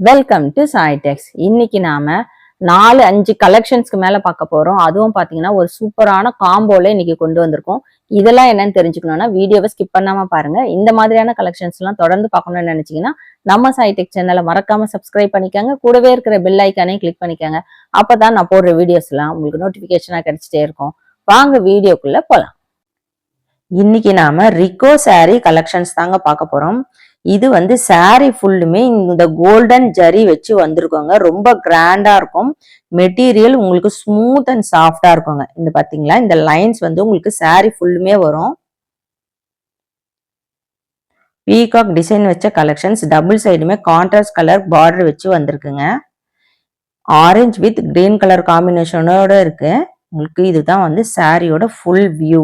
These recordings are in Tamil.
வெல்கம் டு சாய்டெக்ஸ் இன்னைக்கு நாம நாலு அஞ்சு கலெக்ஷன்ஸ்க்கு மேல பார்க்க போறோம். அதுவும் பாத்தீங்கன்னா ஒரு சூப்பரான காம்போல இன்னைக்கு கொண்டு வந்திருக்கோம். இதெல்லாம் என்னன்னு தெரிஞ்சுக்கணும்னா வீடியோவை ஸ்கிப் பண்ணாம பாருங்க. இந்த மாதிரியான கலெக்ஷன்ஸ் எல்லாம் தொடர்ந்து பார்க்கணும்னு நினைச்சீங்கன்னா நம்ம சாய்டெக் சேனலை மறக்காம சப்ஸ்கிரைப் பண்ணிக்கோங்க. கூடவே இருக்கிற பெல் ஐக்கானே கிளிக் பண்ணிக்கோங்க. அப்பதான் நான் போடுற வீடியோஸ் எல்லாம் உங்களுக்கு நோட்டிபிகேஷனா கிடைச்சிட்டே இருக்கும். வாங்க வீடியோக்குள்ள போலாம். இன்னைக்கு நாம ரிகோ சாரி கலெக்ஷன்ஸ் தாங்க பார்க்க போறோம். இது வந்து சாரி ஃபுல்லுமே இந்த கோல்டன் ஜரி வச்சு வந்திருக்கோங்க. ரொம்ப கிராண்டா இருக்கும். மெட்டீரியல் உங்களுக்கு ஸ்மூத் அண்ட் சாஃப்டா இருக்குங்க. இந்த பாத்தீங்களா? இந்த லைன்ஸ் வந்து உங்களுக்கு சாரி ஃபுல்லுமே வரும். பீகாக் டிசைன் வச்ச கலெக்ஷன்ஸ் டபுள் சைடுமே கான்ட்ராஸ்ட் கலர் பார்டர் வச்சு வந்திருக்குங்க. ஆரஞ்சு வித் கிரீன் கலர் காம்பினேஷனோட இருக்கு. உங்களுக்கு இதுதான் வந்து சாரியோட ஃபுல் வியூ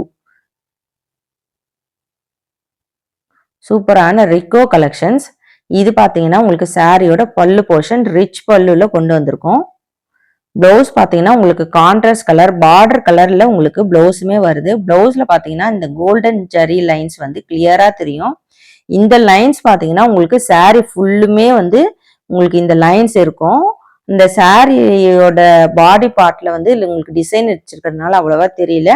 சூப்பரான ரிக்கோ கலெக்ஷன்ஸ் இது பார்த்தீங்கன்னா உங்களுக்கு சாரியோட பல்லு போர்ஷன் ரிச் பல்லுல கொண்டு வந்திருக்கோம். ப்ளவுஸ் பார்த்தீங்கன்னா உங்களுக்கு கான்ட்ராஸ்ட் கலர் பார்டர் கலர்ல உங்களுக்கு ப்ளவுஸுமே வருது. ப்ளவுஸில் பார்த்தீங்கன்னா இந்த கோல்டன் ஜரி லைன்ஸ் வந்து கிளியராக தெரியும். இந்த லைன்ஸ் பார்த்தீங்கன்னா உங்களுக்கு saree ஃபுல்லுமே வந்து உங்களுக்கு இந்த லைன்ஸ் இருக்கும். இந்த சாரியோட பாடி பார்ட்ல வந்து உங்களுக்கு டிசைன் வச்சிருக்கிறதுனால அவ்வளோவா தெரியல.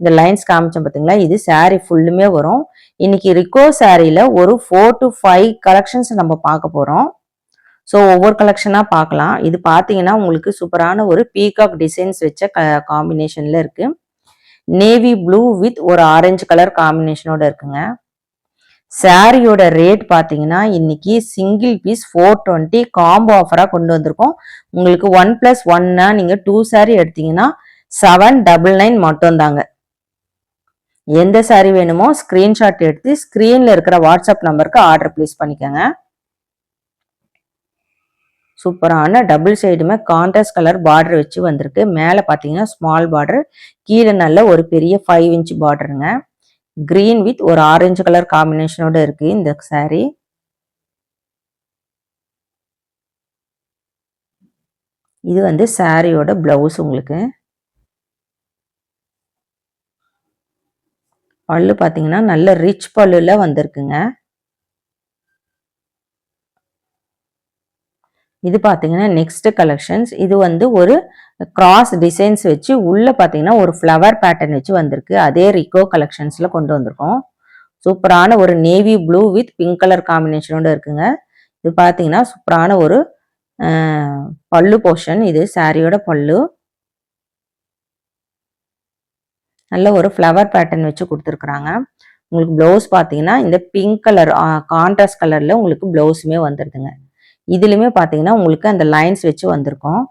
இந்த லைன்ஸ் காமிச்சோம் பார்த்தீங்களா இது சாரீ ஃபுல்லுமே வரும். இன்னைக்கு ரிக்கோ சாரியில ஒரு ஃபோர் டு ஃபைவ் கலெக்ஷன்ஸ் நம்ம பார்க்க போகிறோம் ஸோ ஒவ்வொரு கலெக்ஷனாக பார்க்கலாம். இது பார்த்தீங்கன்னா உங்களுக்கு சூப்பரான ஒரு பீகாக் டிசைன்ஸ் வச்ச காம்பினேஷனில் இருக்குது நேவி ப்ளூ வித் ஒரு ஆரஞ்சு கலர் காம்பினேஷனோட இருக்குங்க. சாரியோட ரேட் பார்த்தீங்கன்னா இன்னைக்கு single piece four twenty combo ஆஃபராக கொண்டு வந்திருக்கோம். உங்களுக்கு ஒன் ப்ளஸ் ஒன்னா நீங்கள் டூ சாரி எடுத்தீங்கன்னா செவன் டபுள் நைன் மட்டும் தாங்க எந்த சாரி வேணுமோ ஸ்கிரீன்ஷாட் எடுத்து ஸ்க்ரீனில் இருக்கிற வாட்ஸ்அப் நம்பருக்கு ஆர்டர் ப்ளேஸ் பண்ணிக்கோங்க. சூப்பரான டபுள் சைடுமே கான்ட்ராஸ்ட் கலர் பார்டர் வச்சு வந்திருக்கு. மேலே பார்த்தீங்கன்னா ஸ்மால் பார்டர் கீழே நல்ல ஒரு பெரிய ஃபைவ் இன்ச் பார்டருங்க கிரீன் வித் ஒரு ஆரஞ்சு கலர் காம்பினேஷனோட இருக்கு இந்த saree. இது வந்து சாரியோட பிளவுஸ் உங்களுக்கு. பல்லு பார்த்தீங்கன்னா நல்ல ரிச் பல்லுல வந்திருக்குங்க. இது பார்த்தீங்கன்னா நெக்ஸ்ட் கலெக்ஷன்ஸ் இது வந்து ஒரு கிராஸ் டிசைன்ஸ் வச்சு உள்ள பார்த்தீங்கன்னா ஒரு ஃப்ளவர் பேட்டர்ன் வச்சு வந்திருக்கு. அதே ரிகோ கலெக்ஷன்ஸ்ல கொண்டு வந்திருக்கோம். சூப்பரான ஒரு navy blue with pink colour காம்பினேஷனோட இருக்குங்க. இது பார்த்தீங்கன்னா சூப்பரான ஒரு பல்லு போர்ஷன் இது சாரியோட பல்லு. நல்ல ஒரு ஃப்ளவர் பேட்டர்ன் வச்சு கொடுத்துருக்குறாங்க. உங்களுக்கு ப்ளவுஸ் பார்த்தீங்கன்னா இந்த பிங்க் கலர் கான்ட்ராஸ்ட் கலரில் உங்களுக்கு ப்ளவுஸுமே வந்துடுதுங்க இதுலையுமே பார்த்தீங்கன்னா உங்களுக்கு அந்த லைன்ஸ் வச்சு வந்திருக்கும்.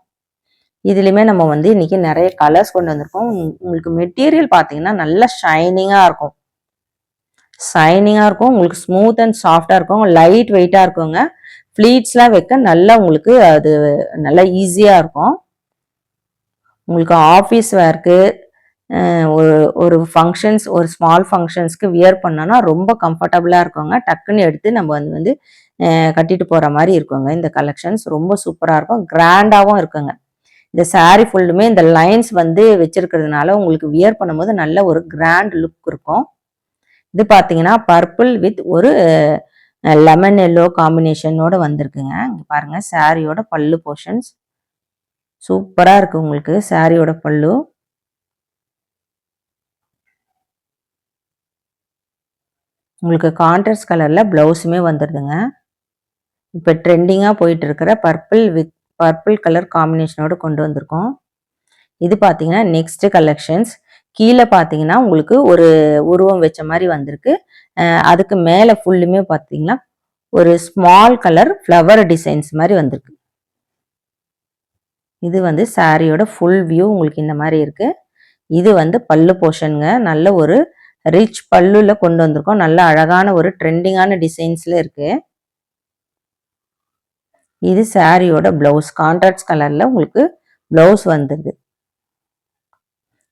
இதுலையுமே நம்ம வந்து இன்னைக்கு நிறைய கலர்ஸ் கொண்டு வந்திருக்கோம். உங்களுக்கு மெட்டீரியல் பார்த்தீங்கன்னா நல்லா ஷைனிங்காக இருக்கும். ஷைனிங்காக இருக்கும். உங்களுக்கு ஸ்மூத் அண்ட் சாஃப்டாக இருக்கும். லைட் வெயிட்டாக இருக்குங்க. ஃப்ளீட்ஸ்லாம் வைக்க நல்லா உங்களுக்கு அது நல்லா ஈஸியாக இருக்கும். உங்களுக்கு ஆஃபீஸ் ஒர்க்கு ஒரு ஒரு ஃபங்க்ஷன்ஸ் ஒரு ஸ்மால் ஃபங்க்ஷன்ஸ்க்கு வியர் பண்ணோன்னா ரொம்ப கம்ஃபர்டபுளாக இருக்குங்க. டக்குன்னு எடுத்து நம்ம வந்து வந்து கட்டிட்டு போகிற மாதிரி இருக்குங்க. இந்த கலெக்ஷன்ஸ் ரொம்ப சூப்பராக இருக்கும். கிராண்டாகவும் இருக்குங்க. இந்த சாரீ ஃபுல்லுமே இந்த லைன்ஸ் வந்து வச்சிருக்கிறதுனால உங்களுக்கு வியர் பண்ணும்போது நல்ல ஒரு கிராண்ட் லுக் இருக்கும். இது பார்த்தீங்கன்னா பர்பிள் வித் ஒரு லெமன் எல்லோ காம்பினேஷனோட வந்திருக்குங்க. இங்கே பாருங்கள் சாரியோட பல்லு போர்ஷன்ஸ் சூப்பராக இருக்குது உங்களுக்கு சாரியோட பல்லு. உங்களுக்கு கான்ட்ராஸ்ட் கலரில் ப்ளவுஸுமே வந்துடுதுங்க இப்போ ட்ரெண்டிங்காக போயிட்டு இருக்கிற பர்பிள் வித் பர்பிள் கலர் காம்பினேஷனோடு கொண்டு வந்திருக்கோம். இது பார்த்தீங்கன்னா நெக்ஸ்ட் கலெக்ஷன்ஸ் கீழே பார்த்தீங்கன்னா உங்களுக்கு ஒரு உருவம் வச்ச மாதிரி வந்திருக்கு. அதுக்கு மேலே ஃபுல்லுமே பார்த்தீங்கன்னா ஒரு ஸ்மால் கலர் ஃப்ளவர் டிசைன்ஸ் மாதிரி வந்திருக்கு. இது வந்து சாரியோட ஃபுல் வியூ உங்களுக்கு இந்த மாதிரி இருக்குது இது வந்து பல்லு போர்ஷனுங்க நல்ல ஒரு ரிச் பல்லுல கொண்டு வந்திருக்கோம். நல்ல அழகான ஒரு ட்ரெண்டிங்கான டிசைன்ஸ்ல இருக்கு. இது சாரியோட பிளவுஸ் கான்ட்ராஸ்ட் கலர்ல உங்களுக்கு பிளவுஸ் வந்துடுது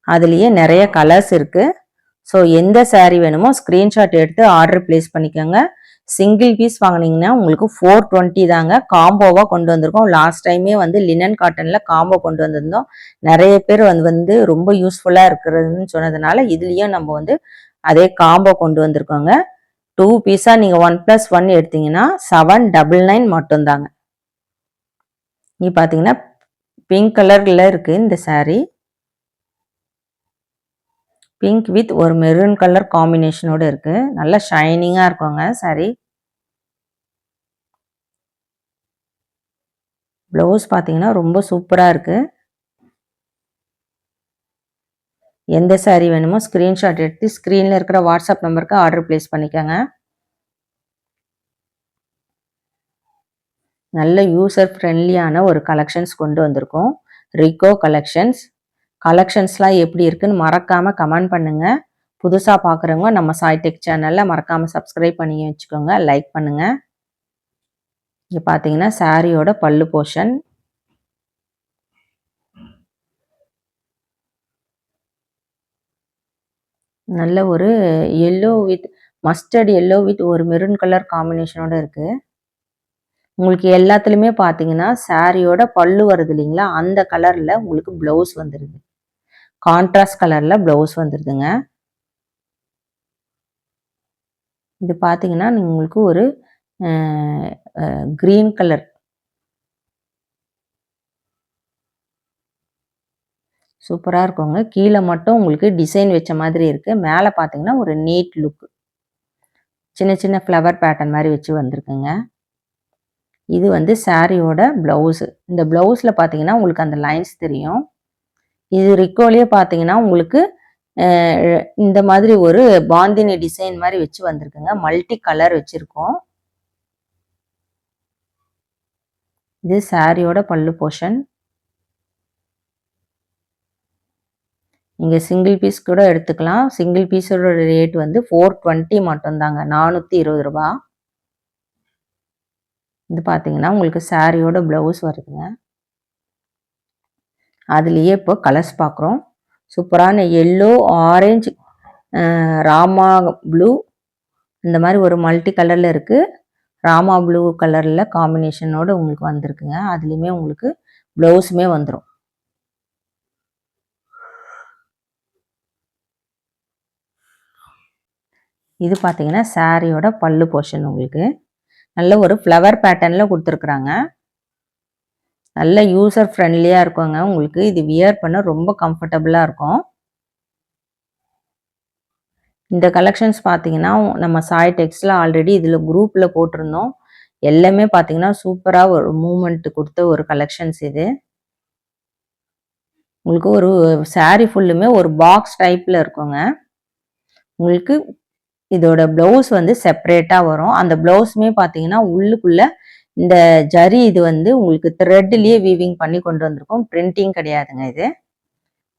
அதுலயே நிறைய கலர்ஸ் இருக்கு. ஸோ எந்த saree வேணுமோ ஸ்க்ரீன்ஷாட் எடுத்து ஆர்டர் பிளேஸ் பண்ணிக்கோங்க. சிங்கிள் பீஸ் வாங்குனீங்கன்னா உங்களுக்கு ஃபோர் டுவெண்ட்டி தாங்க காம்போவாக கொண்டு வந்திருக்கோம். லாஸ்ட் டைமே வந்து லினன் காட்டனில் காம்போ கொண்டு வந்திருந்தோம். நிறைய பேர் வந்து வந்து ரொம்ப யூஸ்ஃபுல்லாக இருக்கிறதுன்னு சொன்னதுனால இதுலேயும் நம்ம வந்து அதே காம்போ கொண்டு வந்திருக்கோங்க. டூ பீஸாக நீங்கள் ஒன் ப்ளஸ் ஒன் எடுத்தீங்கன்னா செவன் டபுள் நைன் மட்டும்தாங்க. நீ பார்த்தீங்கன்னா பிங்க் கலரில் இருக்குது இந்த சாரீ பிங்க் வித் ஒரு மெரூன் கலர் காம்பினேஷனோடு இருக்குது நல்லா ஷைனிங்காக இருக்குங்க சாரி ப்ளவுஸ் பார்த்தீங்கன்னா ரொம்ப சூப்பராக இருக்குது எந்த சாரீ வேணுமோ ஸ்க்ரீன்ஷாட் எடுத்து ஸ்க்ரீனில் இருக்கிற வாட்ஸ்அப் நம்பருக்கு ஆர்டர் ப்ளேஸ் பண்ணிக்கோங்க. நல்ல யூசர் ஃப்ரெண்ட்லியான ஒரு கலெக்ஷன்ஸ் கொண்டு வந்திருக்கோம். ரிகோ கலெக்ஷன்ஸ் கலெக்ஷன்ஸ்லாம் எப்படி இருக்குன்னு மறக்காமல் கமெண்ட் பண்ணுங்கள் புதுசாக பார்க்குறவங்க நம்ம சாய்டெக் சேனலில் மறக்காமல் சப்ஸ்கிரைப் பண்ணி வச்சுக்கோங்க லைக் பண்ணுங்கள் இங்கே பார்த்தீங்கன்னா சாரியோட பல்லு போர்ஷன். நல்ல ஒரு yellow with mustard yellow with ஒரு மெரூன் கலர் காம்பினேஷனோட இருக்குது உங்களுக்கு எல்லாத்துலேயுமே பார்த்தீங்கன்னா சாரியோட பல்லு வருது இல்லைங்களா? அந்த கலரில் உங்களுக்கு ப்ளவுஸ் வந்துடுது கான்ட்ராஸ்ட் கலரில் ப்ளவுஸ் வந்துடுதுங்க இது பார்த்தீங்கன்னா உங்களுக்கு ஒரு க்ரீன் கலர் சூப்பராக இருக்குங்க. கீழே மட்டும் உங்களுக்கு டிசைன் வச்ச மாதிரி இருக்குது மேலே பார்த்தீங்கன்னா ஒரு நீட் லுக் சின்ன சின்ன ஃப்ளவர் பேட்டர்ன் மாதிரி வச்சு வந்திருக்குங்க. இது வந்து சாரியோட ப்ளவுஸு இந்த ப்ளவுஸில் பார்த்தீங்கன்னா உங்களுக்கு அந்த லைன்ஸ் தெரியும். இது ரிக்கோலியே பார்த்தீங்கன்னா உங்களுக்கு இந்த மாதிரி ஒரு பாந்தினி டிசைன் மாதிரி வச்சு வந்திருக்குங்க. மல்டி கலர் வச்சுருக்கோம். இது சாரியோட பல்லு போர்ஷன் நீங்கள் சிங்கிள் பீஸ் கூட எடுத்துக்கலாம். சிங்கிள் பீஸோட ரேட் வந்து ஃபோர் டுவெண்ட்டி மட்டும்தாங்க. நானூற்றி இருபது ரூபா இது பார்த்தீங்கன்னா உங்களுக்கு சாரியோட ப்ளவுஸ் வருதுங்க. அதுலேயே இப்போ கலர்ஸ் பார்க்குறோம். சூப்பரான எல்லோ ஆரஞ்சு ராமா ப்ளூ இந்த மாதிரி ஒரு மல்டி கலரில் இருக்குது ராமா ப்ளூ கலரில் காம்பினேஷனோடு உங்களுக்கு வந்திருக்குங்க. அதுலேயுமே உங்களுக்கு ப்ளவுஸுமே வந்துடும் இது பார்த்தீங்கன்னா சாரியோட பல்லு போர்ஷன் உங்களுக்கு. நல்ல ஒரு ஃப்ளவர் பேட்டர்னில் கொடுத்துருக்குறாங்க. நல்ல யூசர் ஃப்ரெண்ட்லியாக இருக்குங்க. உங்களுக்கு இது வியர் பண்ண ரொம்ப கம்ஃபர்டபுளாக இருக்கும். இந்த கலெக்ஷன்ஸ் பார்த்தீங்கன்னா நம்ம சாய் டெக்ஸில் ஆல்ரெடி இதில் குரூப்பில் போட்டிருந்தோம். எல்லாமே பார்த்தீங்கன்னா சூப்பராக ஒரு மூமெண்ட் கொடுத்த ஒரு கலெக்ஷன்ஸ் இது. உங்களுக்கு ஒரு சாரீ ஃபுல்லுமே ஒரு பாக்ஸ் டைப்பில் இருக்குங்க. உங்களுக்கு இதோட ப்ளவுஸ் வந்து செப்பரேட்டாக வரும். அந்த ப்ளவுஸுமே பார்த்தீங்கன்னா உள்ளுக்குள்ளே இந்த ஜரி இது வந்து உங்களுக்கு த்ரெட்லேயே வீவிங் பண்ணி கொண்டு வந்திருக்கும். பிரிண்டிங் கிடையாதுங்க இது.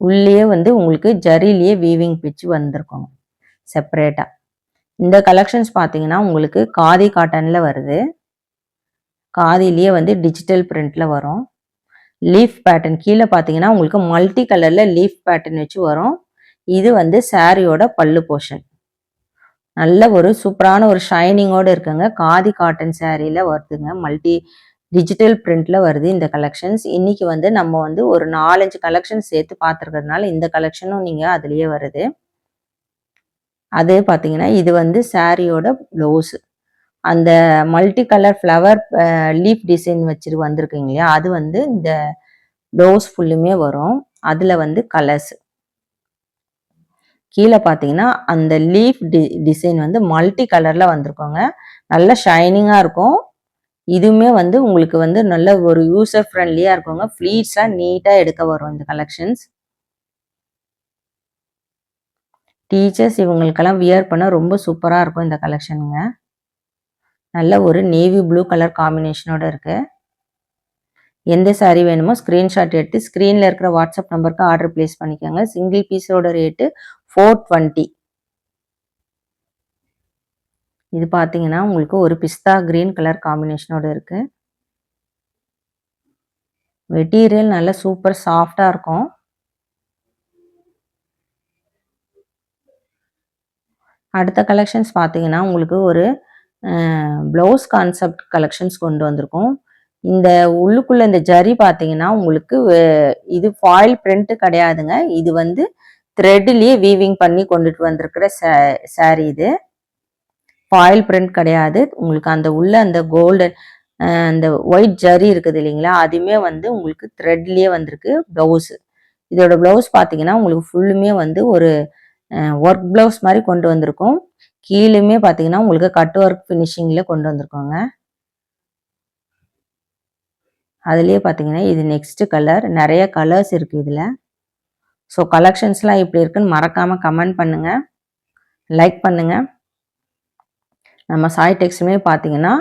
உள்ளே வந்து உங்களுக்கு ஜரிலேயே வீவிங் பிச்சு வந்திருக்கும். செப்பரேட்டாக இந்த கலெக்ஷன்ஸ் பார்த்தீங்கன்னா உங்களுக்கு காதி காட்டனில் வருது. காதிலேயே வந்து டிஜிட்டல் பிரிண்டில் வரும். லீஃப் பேட்டர்ன் கீழே பார்த்தீங்கன்னா உங்களுக்கு மல்டி கலரில் லீஃப் பேட்டர்ன் வச்சு வரும். இது வந்து சாரியோட பல்லு போர்ஷன் நல்ல ஒரு சூப்பரான ஒரு ஷைனிங்கோடு இருக்குங்க. காதி காட்டன் சேரீல வருதுங்க. மல்டி டிஜிட்டல் பிரிண்ட்ல வருது இந்த கலெக்ஷன்ஸ் இன்னைக்கு வந்து நம்ம வந்து ஒரு நாலஞ்சு கலெக்ஷன் சேர்த்து பார்த்துருக்கிறதுனால இந்த கலெக்ஷனும் நீங்கள் அதுலேயே வருது. அது பார்த்தீங்கன்னா இது வந்து சாரியோட ப்ளவுஸு அந்த multi colour flower leaf design வச்சுட்டு வந்திருக்குங்க இல்லையா? அது வந்து இந்த ப்ளவுஸ் ஃபுல்லுமே வரும். அதில் வந்து கலர்ஸ் கீழே பார்த்தீங்கன்னா அந்த லீஃப் டி டிசைன் வந்து மல்டி கலரில் வந்திருக்கோங்க. நல்ல ஷைனிங்காக இருக்கும். இதுவுமே வந்து உங்களுக்கு வந்து நல்ல ஒரு யூசர் ஃப்ரெண்ட்லியாக இருக்குங்க. ஃப்ளீட்ஸாக நீட்டாக எடுக்க வரும் இந்த கலெக்ஷன்ஸ் டீச்சர்ஸ் இவங்களுக்கெல்லாம் வியர் பண்ண ரொம்ப சூப்பராக இருக்கும் இந்த கலெக்ஷனுங்க நல்ல ஒரு நேவி ப்ளூ கலர் காம்பினேஷனோட இருக்குது எந்த சாரீ வேணுமோ ஸ்க்ரீன்ஷாட் எடுத்து ஸ்க்ரீனில் இருக்கிற வாட்ஸ்அப் நம்பருக்கு ஆர்டர் ப்ளேஸ் பண்ணிக்கோங்க. சிங்கிள் பீஸோட ரேட்டு ஃபோர் டுவெண்ட்டி. இது பார்த்தீங்கன்னா உங்களுக்கு ஒரு பிஸ்தா கிரீன் கலர் காம்பினேஷனோட இருக்குது மெட்டீரியல் நல்ல சூப்பர் சாஃப்டாக இருக்கும். அடுத்த கலெக்ஷன்ஸ் பார்த்தீங்கன்னா உங்களுக்கு ஒரு ப்ளவுஸ் கான்செப்ட் கலெக்ஷன்ஸ் கொண்டு வந்திருக்கோம். இந்த உள்ளுக்குள்ளே இந்த ஜரி பார்த்தீங்கன்னா உங்களுக்கு இது ஃபாயில் பிரிண்ட்டு கிடையாதுங்க. இது வந்து த்ரெட்லேயே வீவிங் பண்ணி கொண்டுட்டு வந்திருக்கிற சாரி இது. ஃபாயில் பிரிண்ட் கிடையாது. உங்களுக்கு அந்த உள்ள அந்த கோல்டன் அந்த ஒயிட் ஜரி இருக்குது இல்லைங்களா? அதுவுமே வந்து உங்களுக்கு த்ரெட்லேயே வந்திருக்கு ப்ளவுஸு இதோட ப்ளவுஸ் பார்த்தீங்கன்னா உங்களுக்கு ஃபுல்லுமே வந்து ஒரு ஒர்க் ப்ளவுஸ் மாதிரி கொண்டு வந்திருக்கும். கீழுமே பார்த்தீங்கன்னா உங்களுக்கு கட் ஒர்க் ஃபினிஷிங்கில் கொண்டு வந்திருக்கோங்க. அதுலேயே பார்த்தீங்கன்னா இது நெக்ஸ்ட் கலர் நிறைய கலர்ஸ் இருக்குது இதில். ஸோ கலெக்ஷன்ஸ்லாம் எப்படி இருக்குன்னு மறக்காமல் கமெண்ட் பண்ணுங்கள் லைக் பண்ணுங்கள் நம்ம சாய் டெக்ஸ்டுமே பார்த்தீங்கன்னா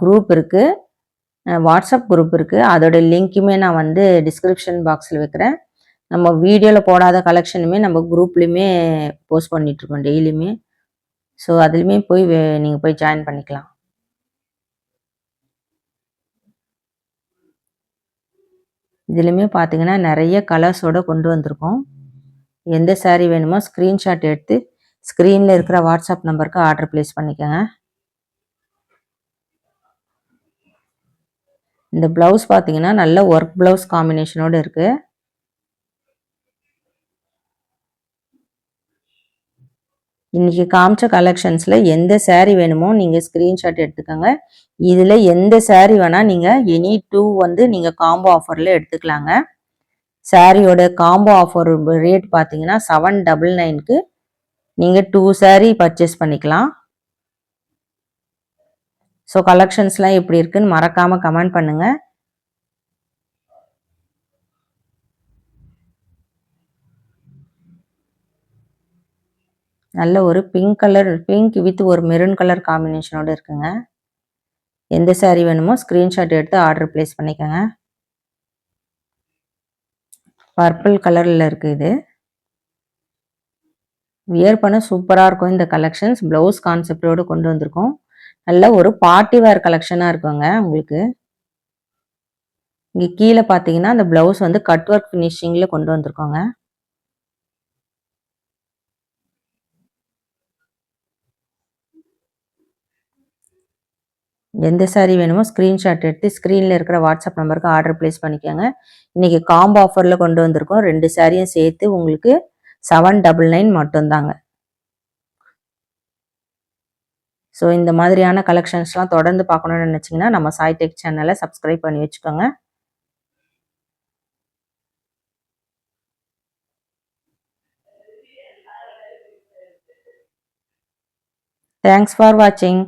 குரூப் இருக்குது வாட்ஸ்அப் குரூப் இருக்குது அதோடய லிங்க்குமே நான் வந்து டிஸ்கிரிப்ஷன் பாக்ஸில் வைக்கிறேன். நம்ம வீடியோவில் போடாத கலெக்ஷனுமே நம்ம குரூப்லேயுமே போஸ்ட் பண்ணிகிட்ருக்கோம் டெய்லியுமே ஸோ அதுலேயுமே போய் நீங்கள் போய் ஜாயின் பண்ணிக்கலாம். இதுலையுமே பார்த்தீங்கன்னா நிறைய கலர்ஸோடு கொண்டு வந்திருக்கோம். எந்த சாரீ வேணுமோ ஸ்க்ரீன்ஷாட் எடுத்து ஸ்க்ரீனில் இருக்கிற வாட்ஸ்அப் நம்பருக்கு ஆர்டர் ப்ளேஸ் பண்ணிக்கோங்க. இந்த ப்ளவுஸ் பார்த்தீங்கன்னா நல்ல ஒர்க் ப்ளவுஸ் காம்பினேஷனோடு இருக்குது இன்றைக்கி காமிச்ச கலெக்ஷன்ஸில் எந்த சேரீ வேணுமோ நீங்கள் ஸ்க்ரீன்ஷாட் எடுத்துக்கோங்க. இதில் எந்த சேரீ வேணால் நீங்கள் எனி டூ வந்து நீங்கள் காம்போ ஆஃபரில் எடுத்துக்கலாங்க. சாரியோட காம்போ ஆஃபர் ரேட் பார்த்தீங்கன்னா செவன் டபுள் நைனுக்கு நீங்கள் டூ சாரீ பர்ச்சேஸ் பண்ணிக்கலாம். ஸோ கலெக்ஷன்ஸ்லாம் எப்படி இருக்குன்னு மறக்காமல் கமெண்ட் பண்ணுங்கள் நல்ல ஒரு பிங்க் கலர் பிங்க் வித் ஒரு மெரூன் கலர் காம்பினேஷனோட இருக்குங்க. எந்த சாரீ வேணுமோ ஸ்க்ரீன்ஷாட் எடுத்து ஆர்டர் ப்ளேஸ் பண்ணிக்கோங்க. பர்பிள் கலரில் இருக்குது இது. வியர் பண்ண சூப்பராக இருக்கும் இந்த கலெக்ஷன்ஸ் ப்ளவுஸ் கான்செப்டோடு கொண்டு வந்திருக்கோம். நல்ல ஒரு பார்ட்டி வேர் கலெக்ஷனாக இருக்குங்க உங்களுக்கு. இங்கே கீழே பார்த்தீங்கன்னா அந்த ப்ளவுஸ் வந்து கட் ஒர்க் ஃபினிஷிங்கில் கொண்டு வந்திருக்கோங்க. எந்த சாரீ வேணுமோ ஸ்க்ரீன்ஷாட் எடுத்து ஸ்க்ரீனில் இருக்கிற வாட்ஸ்அப் நம்பருக்கு ஆர்டர் ப்ளேஸ் பண்ணிக்கோங்க. இன்றைக்கி காம்போ ஆஃபரில் கொண்டு வந்திருக்கோம். ரெண்டு சாரியும் சேர்த்து உங்களுக்கு செவன் டபுள் நைன் மட்டும்தாங்க. ஸோ இந்த மாதிரியான கலெக்ஷன்ஸ்லாம் தொடர்ந்து பார்க்கணுன்னு நினச்சிங்கன்னா நம்ம சாய் டெக் சேனலை சப்ஸ்கிரைப் பண்ணி வச்சுக்கோங்க. தேங்க்ஸ் ஃபார் வாட்சிங்